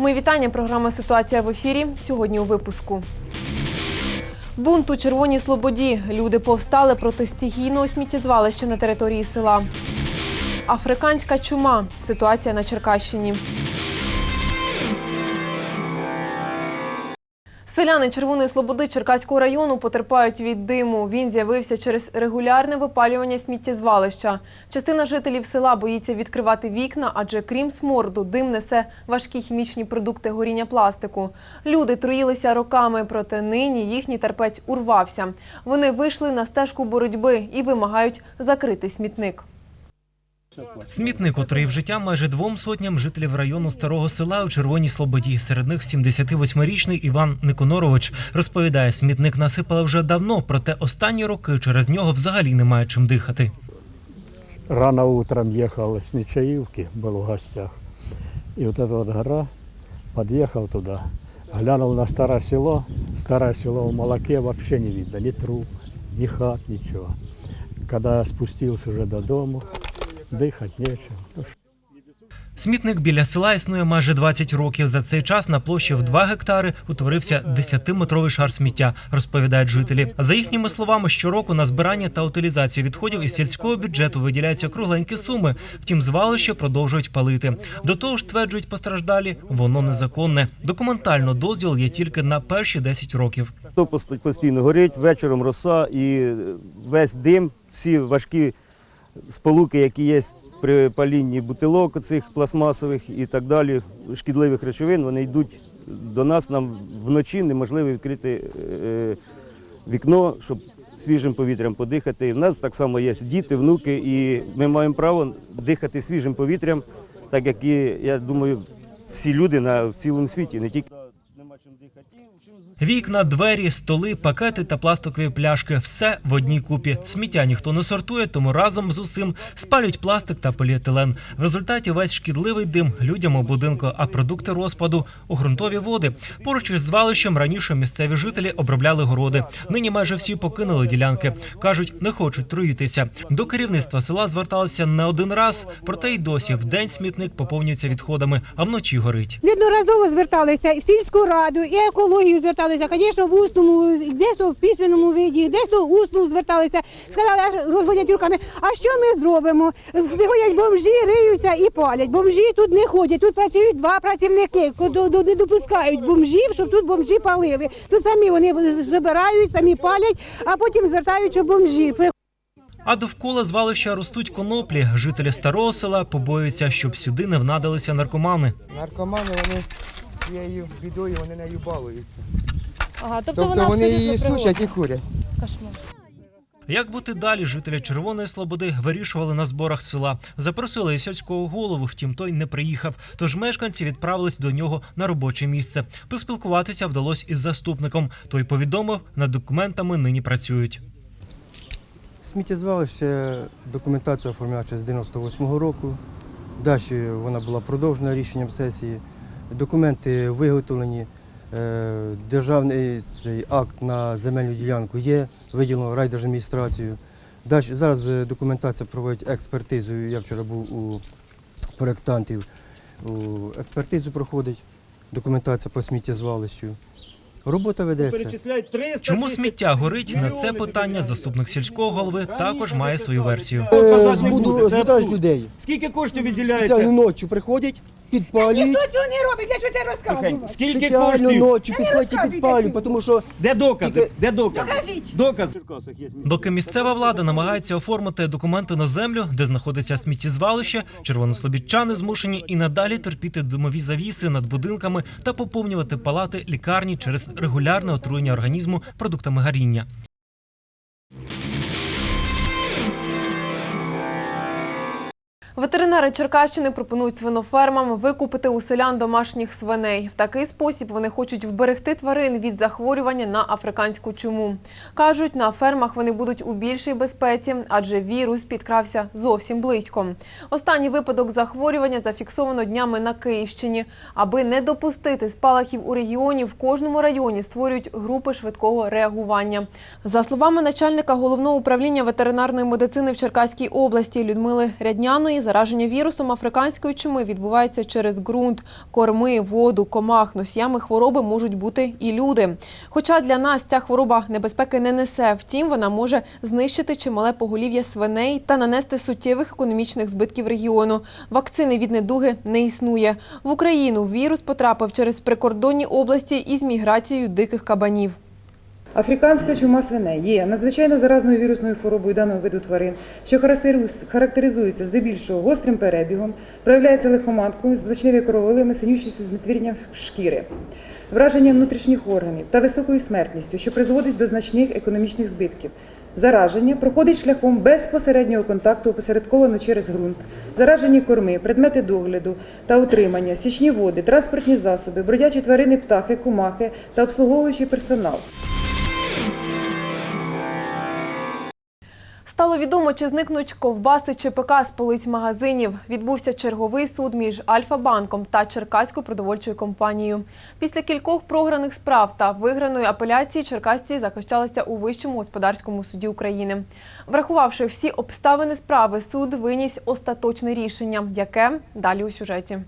Ми вітання. Програма Ситуація в ефірі. Сьогодні у випуску. Бунт у Червоній Слободі. Люди повстали проти стихійного сміттєзвалища на території села. Африканська чума. Ситуація на Черкащині. Селяни Червоної Слободи Черкаського району потерпають від диму. Він з'явився через регулярне випалювання сміттєзвалища. Частина жителів села боїться відкривати вікна, адже крім сморду, дим несе важкі хімічні продукти горіння пластику. Люди труїлися роками, проте нині їхній терпець урвався. Вони вийшли на стежку боротьби і вимагають закрити смітник. Смітник отруїв життя майже двом сотням жителів району старого села у Червоній Слободі. Серед них 78-річний Іван Никонорович розповідає, смітник насипали вже давно, проте останні роки через нього взагалі немає чим дихати. Рано утром ехал с Нечаевки, был в гостях. И вот эта вот гора, подъехал туда, глянул на старое село. Старое село в молоке вообще не видно, ни труб, ни хат, ничего. Когда спустился уже до дому, дыхать нечем. Ну, Смітник біля села існує майже 20 років. За цей час на площі в 2 гектари утворився 10-метровий шар сміття, розповідають жителі. За їхніми словами, щороку на збирання та утилізацію відходів із сільського бюджету виділяються кругленькі суми. Втім, звалище продовжують палити. До того ж, стверджують постраждалі, воно незаконне. Документально дозвіл є тільки на перші 10 років. То пост- постійно горить, вечором роса і весь дим, всі важкі сполуки, які є при палінні бутилок цих пластмасових і так далі, шкідливих речовин, вони йдуть до нас. Нам вночі неможливо відкрити е, вікно, щоб свіжим повітрям подихати. У нас так само є діти, внуки, і ми маємо право дихати свіжим повітрям, так як і, я думаю, всі люди на в цілому світі, не тільки нема чим дихати. Вікна, двері, столи, пакети та пластикові пляшки все в одній купі. Сміття ніхто не сортує, тому разом з усім спалюють пластик та поліетилен. В результаті весь шкідливий дим людям у будинку, а продукти розпаду у ґрунтові води. Поруч із звалищем раніше місцеві жителі обробляли городи. Нині майже всі покинули ділянки. кажуть, не хочуть труїтися. До керівництва села зверталися не один раз, проте й досі в день смітник поповнюється відходами, а вночі горить. Неодноразово зверталися в сільську раду, і екологію зверталися, звісно, в усному, дехто в письменному виді, дехто в усному зверталися. Сказали, аж розводять руками. А що ми зробимо? Приходять бомжі, риються і палять. Бомжі тут не ходять. Тут працюють два працівники, не допускають бомжів, щоб тут бомжі палили. Тут самі вони забирають, самі палять, а потім звертають, що бомжі. А довкола звалища ростуть коноплі. Жителі старого села побоюються, щоб сюди не внадилися наркомани. Наркомани вони цією бідою вони нею балуються. Ага, тобто, Тобто вони її сушать і курять. Кошмар. Як бути далі, жителі Червоної Слободи вирішували на зборах села. Запросили і сільського голову, втім той не приїхав. Тож мешканці відправились до нього на робоче місце. Поспілкуватися вдалося із заступником. Той повідомив, над документами нині працюють. Сміттєзвалище документація оформляється з 98-го року. Далі вона була продовжена рішенням сесії. Документи виготовлені. Е, Державний цей акт на земельну ділянку є, виділено райдержадміністрацію. Далі зараз е, документація проводить експертизу. Я вчора був у проєктантів. У експертизу проходить документація по сміттєзвалищу. Робота ведеться. Чому сміття горить? На це питання заступник сільського голови також має свою версію. Е, Збуду людей. Скільки коштів Спеціально ночі приходять, підпалюють. Ніхто цього не робить, для що це розказувати? Скільки Спеціально коштів? ночі не підходять і розказуйте підпалюють, тому що Де докази? Де докази? Покажіть. Доказ. Доки місцева влада намагається оформити документи на землю, де знаходиться сміттєзвалище, червонослобідчани змушені і надалі терпіти димові завіси над будинками та поповнювати палати лікарні через регулярне отруєння організму продуктами гаріння. Ветеринари Черкащини пропонують свинофермам викупити у селян домашніх свиней. В такий спосіб вони хочуть вберегти тварин від захворювання на африканську чуму. Кажуть, на фермах вони будуть у більшій безпеці, адже вірус підкрався зовсім близько. Останній випадок захворювання зафіксовано днями на Київщині. Аби не допустити спалахів у регіоні, в кожному районі створюють групи швидкого реагування. За словами начальника головного управління ветеринарної медицини в Черкаській області Людмили Рядняної, зараження вірусом африканської чуми відбувається через ґрунт, корми, воду, комах. Носіями хвороби можуть бути і люди. Хоча для нас ця хвороба небезпеки не несе, втім вона може знищити чимале поголів'я свиней та нанести суттєвих економічних збитків регіону. Вакцини від недуги не існує. В Україну вірус потрапив через прикордонні області із міграцією диких кабанів. Африканська чума свиней є надзвичайно заразною вірусною хворобою даного виду тварин, що характериз- характеризується здебільшого гострим перебігом, проявляється лихоманкою, злачними крововилими, синючістю з нетвірням шкіри, враженням внутрішніх органів та високою смертністю, що призводить до значних економічних збитків. Зараження проходить шляхом безпосереднього контакту опосередковано через ґрунт, заражені корми, предмети догляду та утримання, січні води, транспортні засоби, бродячі тварини, птахи, кумахи та обслуговуючий персонал. Стало відомо, чи зникнуть ковбаси ЧПК з полиць магазинів. Відбувся черговий суд між Альфа-банком та Черкаською продовольчою компанією. Після кількох програних справ та виграної апеляції черкасці захищалися у Вищому господарському суді України. Врахувавши всі обставини справи, суд виніс остаточне рішення, яке далі у сюжеті.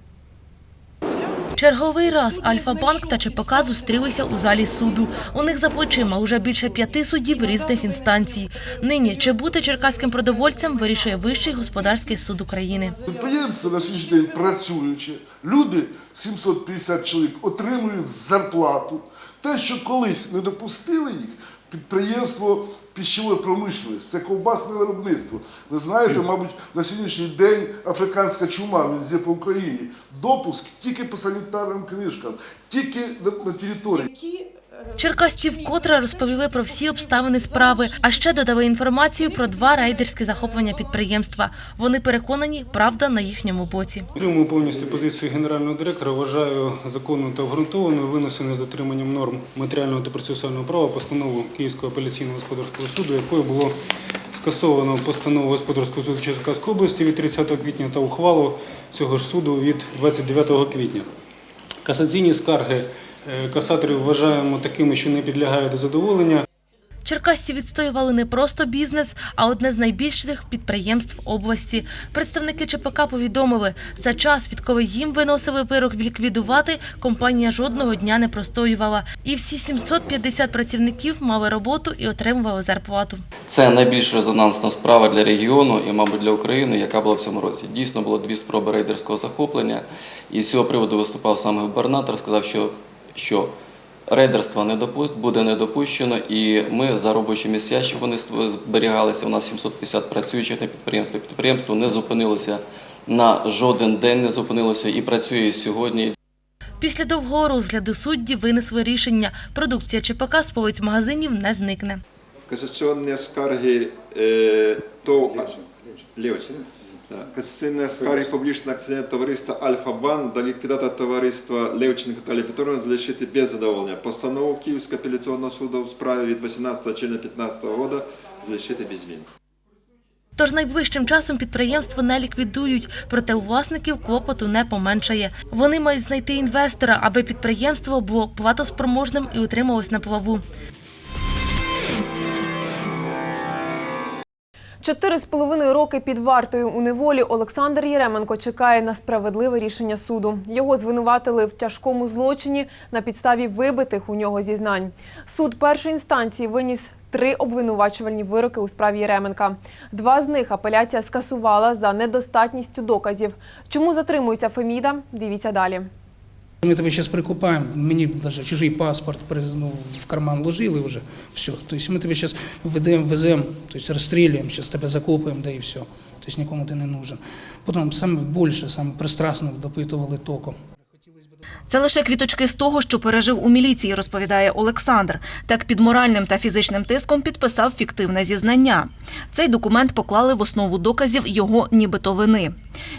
Черговий раз Альфа-банк та ЧПК зустрілися у залі суду. У них за плечима уже більше п'яти судів різних інстанцій. Нині чи бути черкаським продовольцем вирішує Вищий господарський суд України. Підприємство на сьогоднішній день працюючи, люди 750 чоловік отримують зарплату. Те, що колись не допустили їх, підприємство пищової промишленості, це ковбасне виробництво. Ви знаєте, мабуть, на сьогоднішній день африканська чума везде по Україні. Допуск тільки по санітарним книжкам, тільки на, на території. Черкасці вкотре розповіли про всі обставини справи, а ще додали інформацію про два рейдерські захоплення підприємства. Вони переконані, правда на їхньому боці. Підтримую повністю позицію генерального директора. Вважаю законною та обґрунтованою винесено з дотриманням норм матеріального та процесуального права постанову Київського апеляційного господарського суду, якою було скасовано постанову господарського суду Черкаської області від 30 квітня та ухвалу цього ж суду від 29 квітня. Касаційні скарги касаторів вважаємо такими, що не підлягають до задоволення. Черкасці відстоювали не просто бізнес, а одне з найбільших підприємств області. Представники ЧПК повідомили, за час, відколи їм виносили вирок ліквідувати, компанія жодного дня не простоювала. І всі 750 працівників мали роботу і отримували зарплату. Це найбільш резонансна справа для регіону і, мабуть, для України, яка була в цьому році. Дійсно було дві спроби рейдерського захоплення, і з цього приводу виступав саме губернатор, сказав, що, що рейдерства не допу- буде не допущено, і ми за робочі місця, щоб вони зберігалися. У нас 750 працюючих на підприємстві. Підприємство не зупинилося на жоден день, не зупинилося і працює сьогодні. Після довгого розгляду судді винесли рішення. Продукція ЧПК з полиць магазинів не зникне. Касаційні скарги е, то Левич. Да. Касаційні скарги публічного акціонерного товариства Альфа-Бан до ліквідатора товариства Левченко Наталії Петровна залишити без задоволення. Постанову Київського апеляційного суду в справі від 18 червня 2015 року залишити без змін. Тож найближчим часом підприємство не ліквідують, проте у власників клопоту не поменшає. Вони мають знайти інвестора, аби підприємство було платоспроможним і утрималось на плаву. Чотири з половиною роки під вартою у неволі Олександр Єременко чекає на справедливе рішення суду. Його звинуватили в тяжкому злочині на підставі вибитих у нього зізнань. Суд першої інстанції виніс три обвинувачувальні вироки у справі Єременка. Два з них апеляція скасувала за недостатністю доказів. Чому затримується Феміда? Дивіться далі. Мы тебя сейчас прикупаем, мне даже чужий паспорт ну, в карман вложили уже, все. То есть мы тебя сейчас ведем, везем, то есть расстреливаем, сейчас тебя закопаем, да и все. То есть нікому ти не нужен. Потім саме більше, саме пристрасно допитували током. Це лише квіточки з того, що пережив у міліції, розповідає Олександр. Так під моральним та фізичним тиском підписав фіктивне зізнання. Цей документ поклали в основу доказів його нібито вини.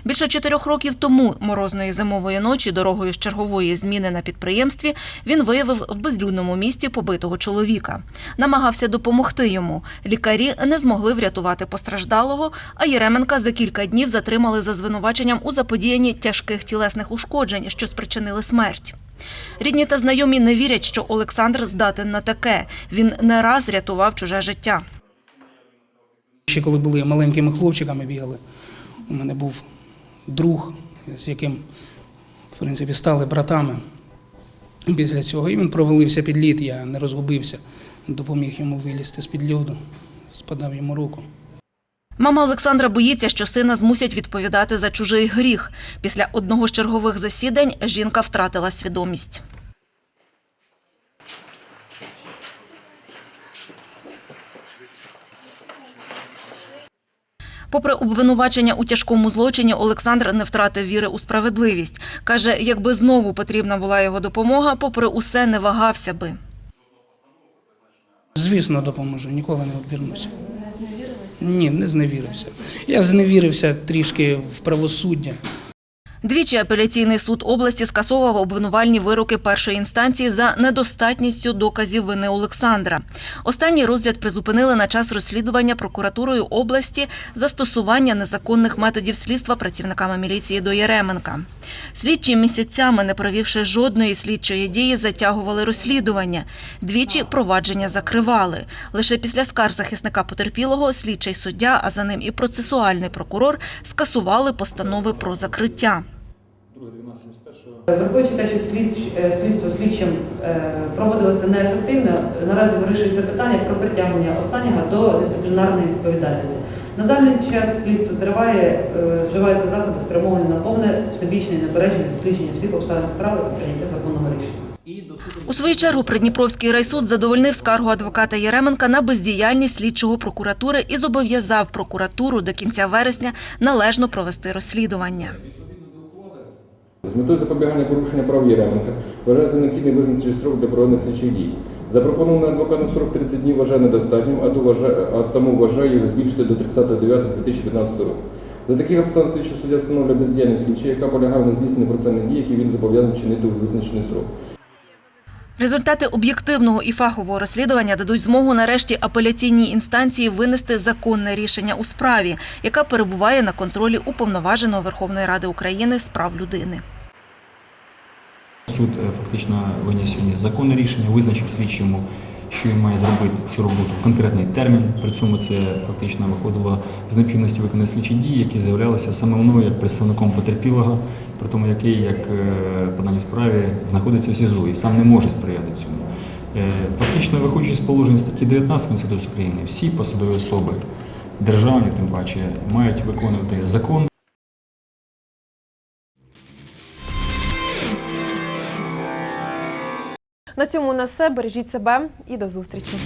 Більше чотирьох років тому, морозної зимової ночі, дорогою з чергової зміни на підприємстві, він виявив в безлюдному місті побитого чоловіка. Намагався допомогти йому. Лікарі не змогли врятувати постраждалого, а Єременка за кілька днів затримали за звинуваченням у заподіянні тяжких тілесних ушкоджень, що спричинили смерть. Рідні та знайомі не вірять, що Олександр здатен на таке. Він не раз рятував чуже життя. Ще коли були маленькими хлопчиками бігали, у мене був друг, з яким в принципі стали братами після цього. І він провалився під лід, я не розгубився, допоміг йому вилізти з-під льоду, спадав йому руку. Мама Олександра боїться, що сина змусять відповідати за чужий гріх. Після одного з чергових засідань жінка втратила свідомість. Попри обвинувачення у тяжкому злочині, Олександр не втратив віри у справедливість. Каже, якби знову потрібна була його допомога, попри усе не вагався би. Звісно, допоможу, ніколи не обірнуся. Ні, не зневірився. Я зневірився трішки в правосуддя. Двічі апеляційний суд області скасовував обвинувальні вироки першої інстанції за недостатністю доказів вини Олександра. Останній розгляд призупинили на час розслідування прокуратурою області застосування незаконних методів слідства працівниками міліції до Яременка. Слідчі місяцями, не провівши жодної слідчої дії, затягували розслідування. Двічі провадження закривали. Лише після скарг захисника потерпілого слідчий суддя, а за ним і процесуальний прокурор скасували постанови про закриття. Враховуючи те, що слідч- е, слідство слідчим е, проводилося неефективно, наразі вирішується питання про притягнення останнього до дисциплінарної відповідальності. На даний час слідство триває, е, вживаються заходи спрямовані на повне всебічне і неперечне дослідження всіх обставин справи та прийняття законного рішення. У свою чергу Придніпровський райсуд задовольнив скаргу адвоката Яременка на бездіяльність слідчого прокуратури і зобов'язав прокуратуру до кінця вересня належно провести розслідування. З метою запобігання порушення прав Єременка вважає за необхідне визначити строк для проведення слідчих дій. Запропонований адвокатом срок 30 днів вважає недостатнім, а, тому вважає його збільшити до 30.09.2015 року. За таких обставин слідчий суддя встановлює бездіяльність слідчого, яка полягає на здійсненні процесуальних дій, які він зобов'язаний чинити у визначений срок. Результати об'єктивного і фахового розслідування дадуть змогу нарешті апеляційній інстанції винести законне рішення у справі, яка перебуває на контролі уповноваженого Верховної Ради України з прав людини. Суд е, фактично виніс сьогодні законне рішення, визначив слідчому, що він має зробити цю роботу в конкретний термін. При цьому це фактично виходило з необхідності виконання слідчих дій, які з'являлися саме мною як представником потерпілого, при тому який як е, по даній справі знаходиться в СІЗО і сам не може сприяти цьому. Е, Фактично, виходячи з положень статті 19 Конституції України, всі посадові особи, державні тим паче, мають виконувати закон. На цьому на все. Бережіть себе і до зустрічі.